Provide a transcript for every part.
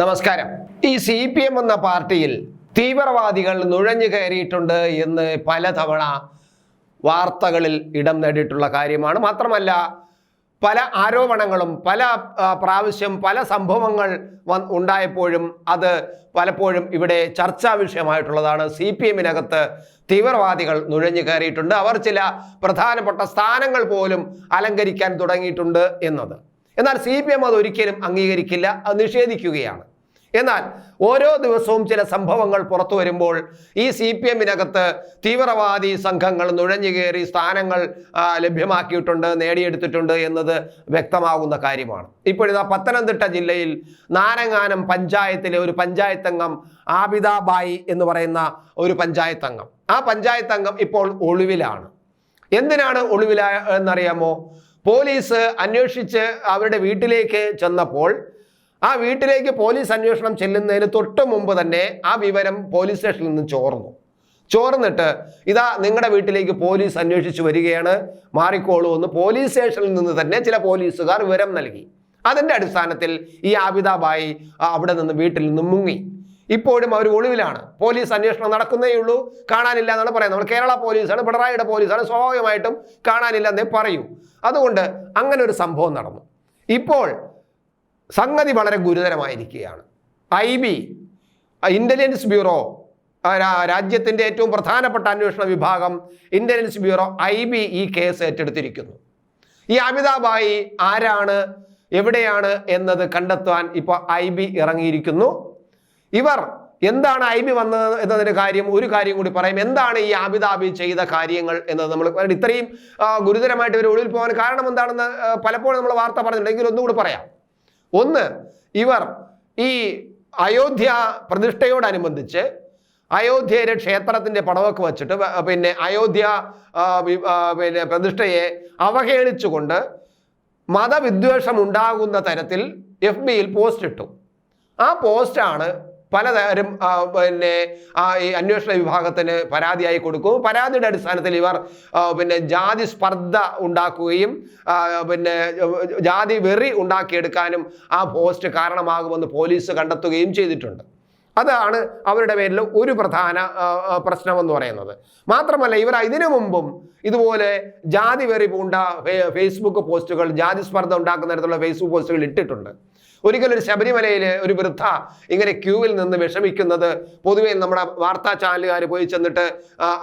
നമസ്കാരം. ഈ C P M എന്ന പാർട്ടിയിൽ തീവ്രവാദികൾ നുഴഞ്ഞു കയറിയിട്ടുണ്ട് എന്ന് പലതവണ വാർത്തകളിൽ ഇടം നേടിയിട്ടുള്ള കാര്യമാണ്. മാത്രമല്ല പല ആരോപണങ്ങളും പല പ്രാവശ്യം പല സംഭവങ്ങൾ ഉണ്ടായപ്പോഴും അത് പലപ്പോഴും ഇവിടെ ചർച്ചാ വിഷയമായിട്ടുള്ളതാണ്. സി പി എമ്മിനകത്ത് തീവ്രവാദികൾ നുഴഞ്ഞു കയറിയിട്ടുണ്ട്. അവർ ചില പ്രധാനപ്പെട്ട സ്ഥാനങ്ങൾ പോലും അലങ്കരിക്കാൻ തുടങ്ങിയിട്ടുണ്ട് എന്നത്. എന്നാൽ സി പി എം അത് ഒരിക്കലും അംഗീകരിക്കില്ല അത് നിഷേധിക്കുകയാണ്. എന്നാൽ ഓരോ ദിവസവും ചില സംഭവങ്ങൾ പുറത്തു വരുമ്പോൾ ഈ സി പി എമ്മിനകത്ത് തീവ്രവാദി സംഘങ്ങൾ നുഴഞ്ഞു കയറി സ്ഥാനങ്ങൾ ലഭ്യമാക്കിയിട്ടുണ്ട് നേടിയെടുത്തിട്ടുണ്ട് എന്നത് വ്യക്തമാകുന്ന കാര്യമാണ്. ഇപ്പോഴിതാ പത്തനംതിട്ട ജില്ലയിൽ നാരങ്ങാനം പഞ്ചായത്തിലെ ഒരു പഞ്ചായത്ത് അംഗം ആബിദാബായി എന്ന് പറയുന്ന ഒരു പഞ്ചായത്ത് അംഗം ആ പഞ്ചായത്ത് അംഗം ഇപ്പോൾ ഒളിവിലാണ്. എന്തിനാണ് ഒളിവില എന്നറിയാമോ? പോലീസ് അന്വേഷിച്ച് അവരുടെ വീട്ടിലേക്ക് ചെന്നപ്പോൾ ആ വീട്ടിലേക്ക് പോലീസ് അന്വേഷണം ചെല്ലുന്നതിന് തൊട്ട് മുമ്പ് തന്നെ ആ വിവരം പോലീസ് സ്റ്റേഷനിൽ നിന്ന് ചോർന്നു. ചോർന്നിട്ട് ഇതാ നിങ്ങളുടെ വീട്ടിലേക്ക് പോലീസ് അന്വേഷിച്ച് വരികയാണ് മാറിക്കോളൂ എന്ന് പോലീസ് സ്റ്റേഷനിൽ നിന്ന് തന്നെ ചില പോലീസുകാർ വിവരം നൽകി. അതിന്റെ അടിസ്ഥാനത്തിൽ ഈ ആബിദാബായി അവിടെ നിന്ന് വീട്ടിൽ നിന്ന് മുങ്ങി. ഇപ്പോഴും അവർ ഒളിവിലാണ്. പോലീസ് അന്വേഷണം നടക്കുന്നേ ഉള്ളൂ. കാണാനില്ല എന്നാണ് പറയുന്നത്. നമ്മൾ കേരള പോലീസാണ് പിണറായിയുടെ പോലീസാണ് സ്വാഭാവികമായിട്ടും കാണാനില്ല എന്നേ പറയൂ. അതുകൊണ്ട് അങ്ങനെ ഒരു സംഭവം നടന്നു. ഇപ്പോൾ സംഗതി വളരെ ഗുരുതരമായിരിക്കുകയാണ്. ഐ ബി ഇന്റലിജൻസ് ബ്യൂറോ രാജ്യത്തിന്റെ ഏറ്റവും പ്രധാനപ്പെട്ട അന്വേഷണ വിഭാഗം ഇന്റലിജൻസ് ബ്യൂറോ ഐ ബി ഈ കേസ് ഏറ്റെടുത്തിരിക്കുന്നു. ഈ അമിതാഭായി ആരാണ് എവിടെയാണ് എന്നത് കണ്ടെത്താൻ ഇപ്പോൾ ഐ ബി ഇറങ്ങിയിരിക്കുന്നു. ഇവർ എന്താണ് ഐബി വന്നത് എന്നതിന് കാര്യം ഒരു കാര്യം കൂടി പറയും. എന്താണ് ഈ ആബിദാബി ചെയ്ത കാര്യങ്ങൾ എന്നത് നമ്മൾ ഇത്രയും ഗുരുതരമായിട്ട് ഇവർ ഒളിവിൽ പോകാൻ കാരണം എന്താണെന്ന് പലപ്പോഴും നമ്മൾ വാർത്ത പറഞ്ഞിട്ടുണ്ടെങ്കിൽ ഒന്നുകൂടി പറയാം. ഒന്ന് ഇവർ ഈ അയോധ്യ പ്രതിഷ്ഠയോടനുബന്ധിച്ച് അയോധ്യയിലെ ക്ഷേത്രത്തിന്റെ പടവൊക്കെ വച്ചിട്ട് പിന്നെ അയോധ്യ പിന്നെ പ്രതിഷ്ഠയെ അവഹേളിച്ചുകൊണ്ട് മതവിദ്വേഷം ഉണ്ടാകുന്ന തരത്തിൽ എഫ് ബിയിൽ പോസ്റ്റ് ഇട്ടു. ആ പോസ്റ്റാണ് പലതരം പിന്നെ ആ, ഈ അന്വേഷണ വിഭാഗത്തിന് പരാതിയായി കൊടുക്കും. പരാതിയുടെ അടിസ്ഥാനത്തിൽ ഇവർ പിന്നെ ജാതി സ്പർദ്ധ ഉണ്ടാക്കുകയും പിന്നെ ജാതി വെറി ഉണ്ടാക്കിയെടുക്കാനും ആ പോസ്റ്റ് കാരണമാകുമെന്ന് പോലീസ് കണ്ടെത്തുകയും ചെയ്തിട്ടുണ്ട്. അതാണ് അവരുടെ പേരിൽ ഒരു പ്രധാന പ്രശ്നമെന്ന് പറയുന്നത്. മാത്രമല്ല ഇവർ ഇതിനു മുമ്പും ഇതുപോലെ ജാതി വെറി പൂണ്ട ഫേസ്ബുക്ക് പോസ്റ്റുകൾ ജാതി സ്പർദ്ധ ഉണ്ടാക്കുന്ന തരത്തിലുള്ള ഫേസ്ബുക്ക് പോസ്റ്റുകൾ ഇട്ടിട്ടുണ്ട്. ഒരിക്കലും ഒരു ശബരിമലയിൽ ഒരു വൃദ്ധ ഇങ്ങനെ ക്യൂവിൽ നിന്ന് വിഷമിക്കുന്നത്. പൊതുവേ നമ്മുടെ വാർത്താ ചാനലുകാർ പോയി ചെന്നിട്ട്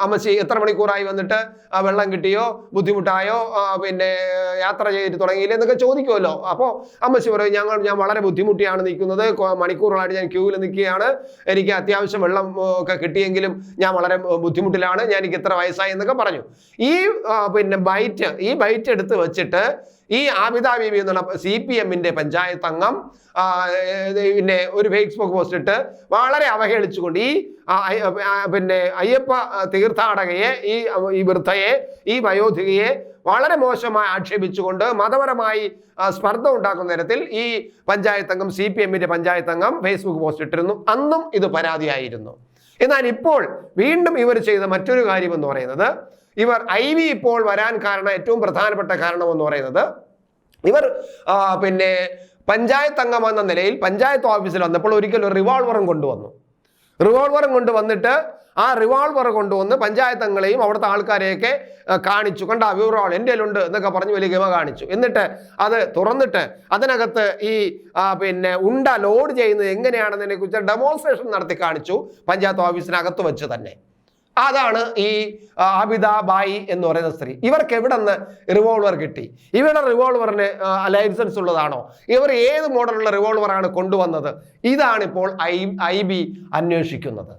അമ്മച്ചി എത്ര മണിക്കൂറായി വന്നിട്ട് വെള്ളം കിട്ടിയോ ബുദ്ധിമുട്ടായോ പിന്നെ യാത്ര ചെയ്ത് തുടങ്ങിയില്ലേ എന്നൊക്കെ ചോദിക്കുമല്ലോ. അപ്പോൾ അമ്മച്ചി പറയും ഞങ്ങൾ ഞാൻ വളരെ ബുദ്ധിമുട്ടിയാണ് നിൽക്കുന്നത്. മണിക്കൂറുകളായിട്ട് ഞാൻ ക്യൂവിൽ നിൽക്കുകയാണ്. എനിക്ക് അത്യാവശ്യം വെള്ളം ഒക്കെ കിട്ടിയെങ്കിലും ഞാൻ വളരെ ബുദ്ധിമുട്ടിലാണ്. ഞാൻ എനിക്ക് ഇത്ര വയസ്സായി എന്നൊക്കെ പറഞ്ഞു. ഈ പിന്നെ ബൈറ്റ് ഈ ബൈറ്റ് എടുത്ത് വെച്ചിട്ട് ഈ ആബിദ ബീബി എന്നുള്ള സി പി എമ്മിന്റെ പഞ്ചായത്ത് അംഗം പിന്നെ ഒരു ഫേസ്ബുക്ക് പോസ്റ്റ് ഇട്ട് വളരെ അവഹേളിച്ചുകൊണ്ട് ഈ പിന്നെ അയ്യപ്പ തീർത്ഥാടകയെ ഈ ഈ വൃദ്ധയെ ഈ വയോധികയെ വളരെ മോശമായി ആക്ഷേപിച്ചുകൊണ്ട് മതപരമായി സ്പർദ്ധ ഉണ്ടാക്കുന്ന തരത്തിൽ ഈ പഞ്ചായത്ത് അംഗം സി പി എമ്മിന്റെ പഞ്ചായത്ത് അംഗം ഫേസ്ബുക്ക് പോസ്റ്റ് ഇട്ടിരുന്നു. അന്നും ഇത് പരാതിയായിരുന്നു. എന്നാൽ ഇപ്പോൾ വീണ്ടും ഇവർ ചെയ്ത മറ്റൊരു കാര്യം എന്ന് പറയുന്നത് ഇവർ ഐ വി ഇപ്പോൾ വരാൻ കാരണം ഏറ്റവും പ്രധാനപ്പെട്ട കാരണം എന്ന് പറയുന്നത് ഇവർ പിന്നെ പഞ്ചായത്ത് അംഗം എന്ന നിലയിൽ പഞ്ചായത്ത് ഓഫീസിൽ വന്നപ്പോൾ ഒരിക്കലും ഒരു റിവോൾവറും കൊണ്ടുവന്നു. റിവോൾവറും കൊണ്ടുവന്നിട്ട് ആ റിവോൾവർ കൊണ്ടുവന്ന് പഞ്ചായത്തങ്ങളെയും അവിടുത്തെ ആൾക്കാരെയൊക്കെ കാണിച്ചു. കണ്ട വിവറോൾ എന്റെ ഉണ്ട് എന്നൊക്കെ പറഞ്ഞ് വലിയ ഗമ കാണിച്ചു. എന്നിട്ട് അത് തുറന്നിട്ട് അതിനകത്ത് ഈ പിന്നെ ഉണ്ട ലോഡ് ചെയ്യുന്നത് എങ്ങനെയാണെന്നതിനെ കുറിച്ച് ഡെമോൺസ്ട്രേഷൻ നടത്തി കാണിച്ചു. പഞ്ചായത്ത് ഓഫീസിനകത്ത് വെച്ച് തന്നെ. അതാണ് ഈ അബിത ബായി എന്ന് പറയുന്ന സ്ത്രീ. ഇവർക്ക് എവിടെ നിന്ന് റിവോൾവർ കിട്ടി? ഇവരുടെ റിവോൾവറിന് ലൈസൻസ് ഉള്ളതാണോ? ഇവർ ഏത് മോഡലുള്ള റിവോൾവറാണ് കൊണ്ടുവന്നത്? ഇതാണിപ്പോൾ ഐ ഐ ബി അന്വേഷിക്കുന്നത്.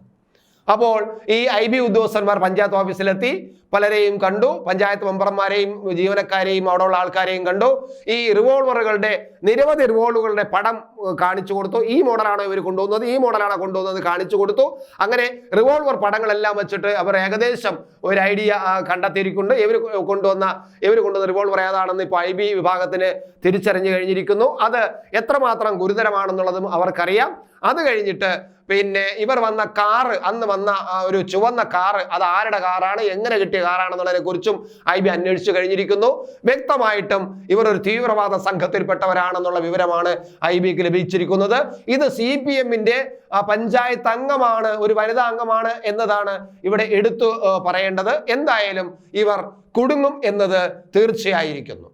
അപ്പോൾ ഈ ഐ ബി ഉദ്യോഗസ്ഥന്മാർ പഞ്ചായത്ത് ഓഫീസിലെത്തി പലരെയും കണ്ടു. പഞ്ചായത്ത് മെമ്പർമാരെയും ജീവനക്കാരെയും അവിടെയുള്ള ആൾക്കാരെയും കണ്ടു. ഈ റിവോൾവറുകളുടെ നിരവധി റിവോൾവറുകളുടെ പടം കാണിച്ചു കൊടുത്തു. ഈ മോഡലാണോ ഇവർ കൊണ്ടുപോകുന്നത് ഈ മോഡലാണോ കൊണ്ടുപോകുന്നത് കാണിച്ചു കൊടുത്തു. അങ്ങനെ റിവോൾവർ പടങ്ങളെല്ലാം വെച്ചിട്ട് അവർ ഏകദേശം ഒരു ഐഡിയ കണ്ടെത്തിയിരിക്കുന്നുണ്ട്. ഇവർ കൊണ്ടുവന്ന ഇവർ കൊണ്ടുവന്ന റിവോൾവർ ഏതാണെന്ന് ഇപ്പോൾ ഐ ബി വിഭാഗത്തിന് തിരിച്ചറിഞ്ഞു കഴിഞ്ഞിരിക്കുന്നു. അത് എത്രമാത്രം ഗുരുതരമാണെന്നുള്ളതും അവർക്കറിയാം. അത് കഴിഞ്ഞിട്ട് പിന്നെ ഇവർ വന്ന കാറ് അന്ന് വന്ന ഒരു ചുവന്ന കാറ് അത് ആരുടെ കാറാണ്? എങ്ങനെ കിട്ടിയ പാർട്ടിക്കാരാണെന്നുള്ളതിനെ കുറിച്ചും ഐ ബി അന്വേഷിച്ചു കഴിഞ്ഞിരിക്കുന്നു. വ്യക്തമായിട്ടും ഇവർ ഒരു തീവ്രവാദ സംഘത്തിൽപ്പെട്ടവരാണെന്നുള്ള വിവരമാണ് ഐ ബിക്ക് ലഭിച്ചിരിക്കുന്നത്. ഇത് സി പി എമ്മിന്റെ പഞ്ചായത്ത് അംഗമാണ് ഒരു വനിതാ അംഗമാണ് എന്നതാണ് ഇവിടെ എടുത്തു പറയേണ്ടത്. എന്തായാലും ഇവർ കുടുങ്ങും എന്നത് തീർച്ചയായിരിക്കുന്നു.